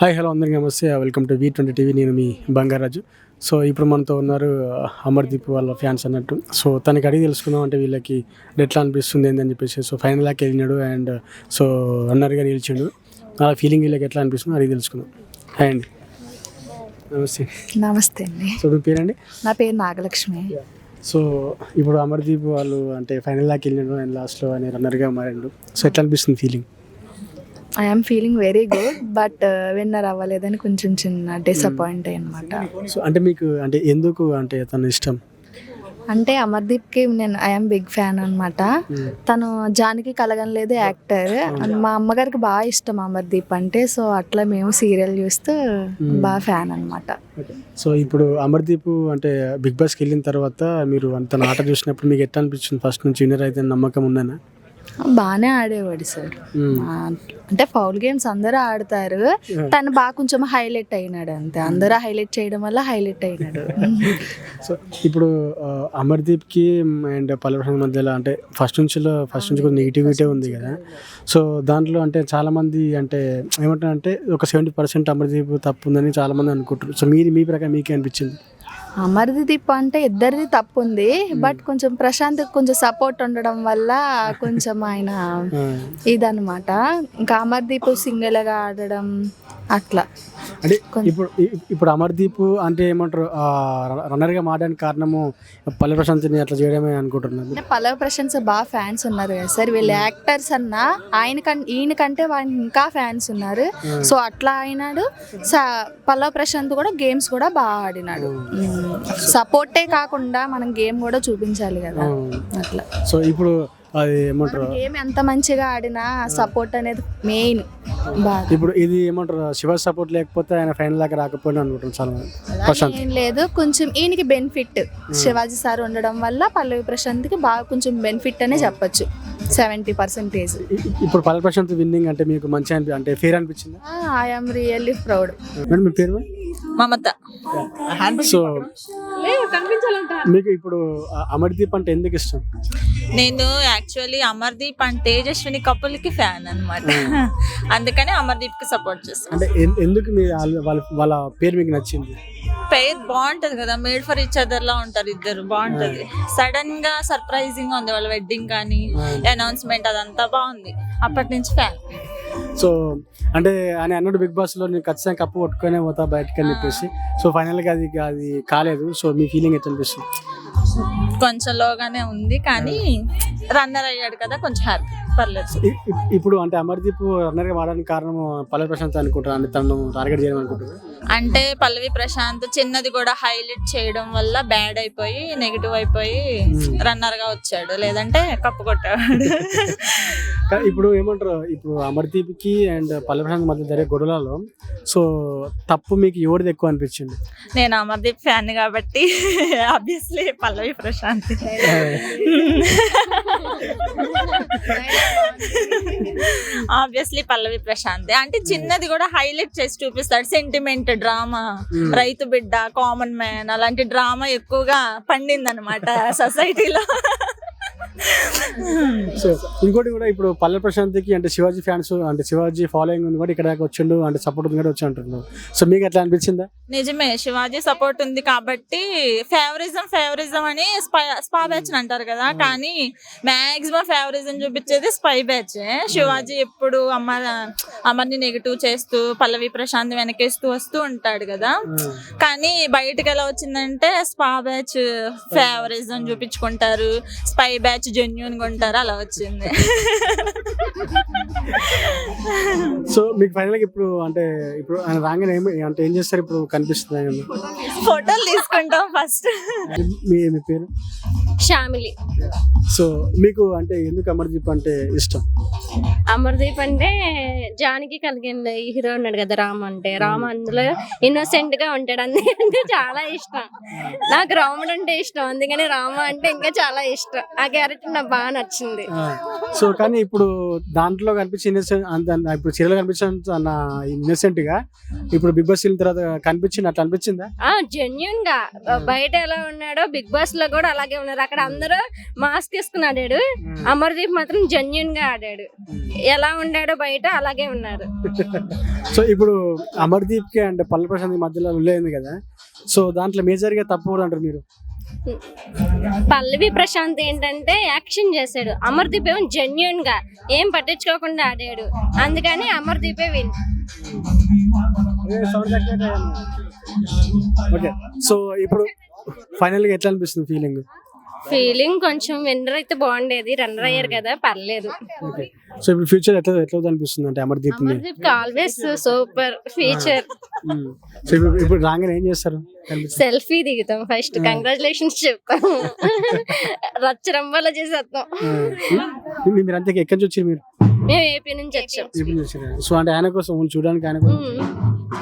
Hi hello అందరికీ నమస్తే. Welcome to V twenty TV. నేను మీ బంగారాజు. సో ఇప్పుడు మనతో ఉన్నారు అమర్దీప్ వాళ్ళ ఫ్యాన్స్ అన్నట్టు. సో తనకి అడిగి తెలుసుకుందాం అంటే వీళ్ళకి ఎట్లా అనిపిస్తుంది ఏందని చెప్పేసి. సో ఫైనల్ దాకా వెళ్ళినాడు అండ్ సో రన్నర్గా నిలిచిండు. అలా ఫీలింగ్ వీళ్ళకి ఎట్లా అనిపిస్తుందో అడిగి తెలుసుకుందాం. హాయ్ అండి. నమస్తే. నమస్తే అండి. సో మీ పేరండి? నా పేరు నాగలక్ష్మి. సో ఇప్పుడు అమర్దీప్ వాళ్ళు అంటే ఫైనల్ దాకా వెళ్ళినాడు అండ్ లాస్ట్లో అని రన్నర్గా మారాడు. సో ఎట్లా అనిపిస్తుంది feeling I'm feeling very good but winner అవ్వలేదని కొంచెం చిన్న డిసప్పాయింట్ అనమాట సో అంటే మీకు అంటే ఎందుకు అంటే తన ఇష్టం? అంటే అమర్దీప్కి నేను ఐఎమ్ బిగ్ ఫ్యాన్ అనమాట తను జానికి కలగనలేదు యాక్టర్. మా అమ్మగారికి బాగా ఇష్టం అమర్దీప్ అంటే సో అట్లా మేము సీరియల్ చూస్తూ బాగా ఫ్యాన్ అనమాట సో ఇప్పుడు అమర్దీప్ అంటే బిగ్ బాస్కి వెళ్ళిన తర్వాత మీరు అంత ఆట చూసినప్పుడు మీకు ఎట్లా అనిపించింది? ఫస్ట్ నుంచి విన్నర్ అయితే నమ్మకం ఉందనా బాగానే ఆడేవాడు సార్. అంటే ఫౌల్ గేమ్స్ అందరూ ఆడతారు. తను బాగా కొంచెం హైలైట్ అయినాడు అంతే. అందరూ హైలైట్ చేయడం వల్ల హైలైట్ అయినాడు. సో ఇప్పుడు అమర్దీప్కి అండ్ పల్లె మధ్యలో అంటే ఫస్ట్ నుంచి ఫస్ట్ నుంచి కొంచెం నెగిటివిటీ ఉంది కదా. సో దాంట్లో అంటే చాలా మంది అంటే ఏమంటారంటే ఒక సెవెంటీ పర్సెంట్ అమర్దీప్ తప్పు ఉందని చాలా మంది అనుకుంటారు సో మీరు మీ ప్రకారం మీకే అనిపించింది? అమర్దీప్ అంటే ఇద్దరిది తప్పు ఉంది బట్ కొంచెం ప్రశాంత్ కొంచెం సపోర్ట్ ఉండడం వల్ల కొంచెం ఆయన ఆ, ఇదనమాట ఇంకా అమర్దీప్ సింగిల్గా ఆడడం అట్లా. అంటే ఇప్పుడు ఇప్పుడు అమర్దీప్ అంటే ఏమంటారు రన్నర్గా మారడానికి కారణము పల్లె ప్రశాంత్ని అట్లా చేయడమే అనుకుంటున్నారు అంటే పల్లవ ప్రశాంత్ బాగా ఫ్యాన్స్ ఉన్నారు కదా సార్. వీళ్ళు యాక్టర్స్ అన్నా ఆయన ఈయన కంటే ఇంకా ఫ్యాన్స్ ఉన్నారు. సో అట్లా అయినాడు. పల్లవ ప్రశాంత్ కూడా గేమ్స్ కూడా బాగా ఆడినాడు. సపోర్టే కాకుండా మనం గేమ్ కూడా చూపించాలి కదా. అట్లా. సో ఇప్పుడు అది ఏమంటారు? గేమ్ ఎంత మంచిగా ఆడినా సపోర్ట్ అనేది మెయిన్ ఇప్పుడు ఇది ఏమంటారు? శివ సపోర్ట్ లేకపోతే ఆయన ఫైనల్ దాకా రాకపోయినా అనుకుంటారు చాలా అలాగే ఏం లేదు. కొంచెం ఈయనకి బెనిఫిట్ శివాజీ సార్ ఉండడం వల్ల పల్లవి ప్రశాంత్కి బాగా కొంచెం బెనిఫిట్ అనే చెప్పొచ్చు. సెవెంటీ పర్సెంటేజ్ ఇప్పుడు పల్లె ప్రశాంత్ విన్నింగ్ అంటే మీకు మంచి అనిపి అంటే ఫేర్ అనిపించింది? ఐఎమ్ రియల్లీ ప్రౌడ్ మేడం మీ పేరు మమత. సో మీకు ఇప్పుడు అమర్దీప్ అంటే ఎందుకు ఇష్టం? నేను యాక్చువల్లీ అమర్దీప్ అండ్ తేజస్విని కపుల్కి ఫ్యాన్ అనమాట అందుకనే అమర్దీప్కి సపోర్ట్ చేస్తాను అంటే ఎందుకు మీ వాళ్ళ పేరు మీకు నచ్చింది? పేర్ బాగుంటది కదా మేడ్ ఫర్ ఇచ్ అదర్ లా ఉంటారు ఇద్దరు బాగుంటది. సడన్గా సర్ప్రైజింగ్ ఉంది వాళ్ళ వెడ్డింగ్ కానీ అనౌన్స్మెంట్ అదంతా బాగుంది. అప్పటి నుంచి ఫ్యాన్ సో అంటే ఆయన అన్నాడు బిగ్ బాస్లో నేను ఖచ్చితంగా కప్పు కొట్టుకునే పోతా బయటకు అని చెప్పేసి. సో ఫైనల్గా అది అది కాలేదు. సో మీ ఫీలింగ్ ఎట్లా అనిపిస్తుంది? కొంచెం లోగానే ఉంది కానీ రన్నర్ అయ్యాడు కదా కొంచెం హ్యాపీ పర్లేదు. ఇప్పుడు అంటే అమర్దీప్ రన్నర్గా మారడానికి కారణం పల్లె ప్రశాంత్ అనుకుంటారు అంటే తను టార్గెట్ చేయడం అనుకుంటారు అంటే పల్లవి ప్రశాంత్ చిన్నది కూడా హైలైట్ చేయడం వల్ల బ్యాడ్ అయిపోయి నెగిటివ్ అయిపోయి రన్నర్గా వచ్చాడు. లేదంటే కప్పు కొట్టేవాడు. కానీ ఇప్పుడు ఏమంటారు? ఇప్పుడు అమర్దీప్కి అండ్ పల్లె ప్రశాంత్ మధ్య జరిగే గొడవలలో సో తప్పు మీకు ఎవరిది ఎక్కువ అనిపించింది? నేను అమర్దీప్ ఫ్యాన్ కాబట్టి ఆబ్వియస్లీ పల్లవి ప్రశాంత్. ఆబ్వియస్లీ పల్లవి ప్రశాంత్. అంటే చిన్నది కూడా హైలైట్ చేసి చూపిస్తాడు. సెంటిమెంట్ డ్రామా రైతు బిడ్డ కామన్ మ్యాన్ అలాంటి డ్రామా ఎక్కువగా పండింది అనమాట సొసైటీలో సో ఇంకోటి కూడా ఇప్పుడు పల్లె ప్రశాంత్కి అంటే శివాజీ ఫ్యాన్స్ అంటే శివాజీ ఫాలోయింగ్ ఉంది కూడా ఇక్కడ దాకా వచ్చిండు అంటే సపోర్ట్ ఉంది కూడా వచ్చి అంటున్నారు సో మీకు ఎట్లా అనిపించిందా? నిజమే శివాజీ సపోర్ట్ ఉంది కాబట్టి ఫేవరిజం ఫేవరిజం అని స్పై స్పా బ్యాచ్ అంటారు కదా కానీ మాక్సిమం ఫేవరిజం చూపించేది స్పై బ్యాచ్ శివాజీ ఎప్పుడు అమ్మ అమ్మని నెగిటివ్ చేస్తూ పల్లవి ప్రశాంత్ వెనకేస్తూ వస్తూ ఉంటాడు కదా. కానీ బయటకు ఎలా వచ్చిందంటే స్పా బ్యాచ్ ఫేవరిజం చూపించుకుంటారు. స్పై బ్యాచ్ జెన్యున్గా ఉంటారు అలా వచ్చింది. సో మీకు ఫైనల్గా ఇప్పుడు అంటే ఇప్పుడు ఆయన రాగానే ఏమి అంటే ఏం చేస్తారు ఇప్పుడు కనిపిస్తుంది ఫోటోలు తీసుకుంటాం ఫస్ట్ మీ మీ పేరు? శ్యామిలి సో మీకు అంటే ఎందుకు అమర్దీప్ అంటే ఇష్టం? అమర్దీప్ అంటే జానికి కలిగిన ఈ హీరో ఉన్నాడు కదా రామ్ అంటే. రామ్ అందులో ఇన్నోసెంట్గా ఉంటాడు. అందుకంటే చాలా ఇష్టం. నాకు రాముడు అంటే ఇష్టం. అందుకని రామ అంటే ఇంకా చాలా ఇష్టం. ఆ క్యారెక్టర్ నాకు బాగా నచ్చింది. సో కానీ ఇప్పుడు దాంట్లో కనిపించే ఇన్నోసెంట్ ఇప్పుడు చీరలో కనిపించిన ఇన్నోసెంట్గా ఇప్పుడు బిగ్ బాస్ వెళ్ళిన తర్వాత కనిపించింది అట్లా అనిపించిందా? ఆ జెన్యున్గా. బయట ఎలా ఉన్నాడో బిగ్ బాస్లో కూడా అలాగే ఉన్నారు. అక్కడ అందరూ మాస్క్ వేసుకుని ఆడాడు అమర్దీప్ మాత్రం జెన్యున్గా ఆడాడు. ఎలా ఉండాడో బయట అలాగే ఉన్నారు. సో ఇప్పుడు అమర్దీప్కి అండ్ పల్లె ప్రశాంత్ మధ్యలో లేదు కదా. సో దాంట్లో మేజర్గా తప్పు అంటారు మీరు? పల్లవి ప్రశాంత్ ఏంటంటే యాక్షన్ చేశాడు. అమర్దీప్ ఏమో జెన్యున్గా ఏం పట్టించుకోకుండా ఆడాడు. అందుకని అమర్దీపే విన్ ఓకే. సో ఇప్పుడు ఫైనల్గా ఎట్లా అనిపిస్తుంది ఫీలింగ్ ఫీలింగ్ కొంచెం విన్నర్ అయితే బాగుండేది రన్నర్ అయ్యారు కదా పర్లేదు. ఓకే సో ఇప్పుడు ఫ్యూచర్ ఎట్లా ఎట్లా అనిపిస్తుంది అంటే అమర్దీప్ని? ఆల్వేస్ సూపర్ ఫీచర్ సో ఇప్పుడు ఇప్పుడు రాగానే ఏం చేస్తారు? సెల్ఫీ దిగుతాం ఫస్ట్ కంగ్రాచులేషన్స్ చెప్తాం. రచ్చరంబలో చేసేస్తాం. మీరు అంతే ఎక్కడి నుంచి వచ్చారు మీరు? మేము ఏపీ నుంచి వచ్చాం. ఎప్పుడు నుంచి వచ్చారు? సో అంటే ఆయన కోసం చూడడానికి ఆయన కోసం ఉమ్.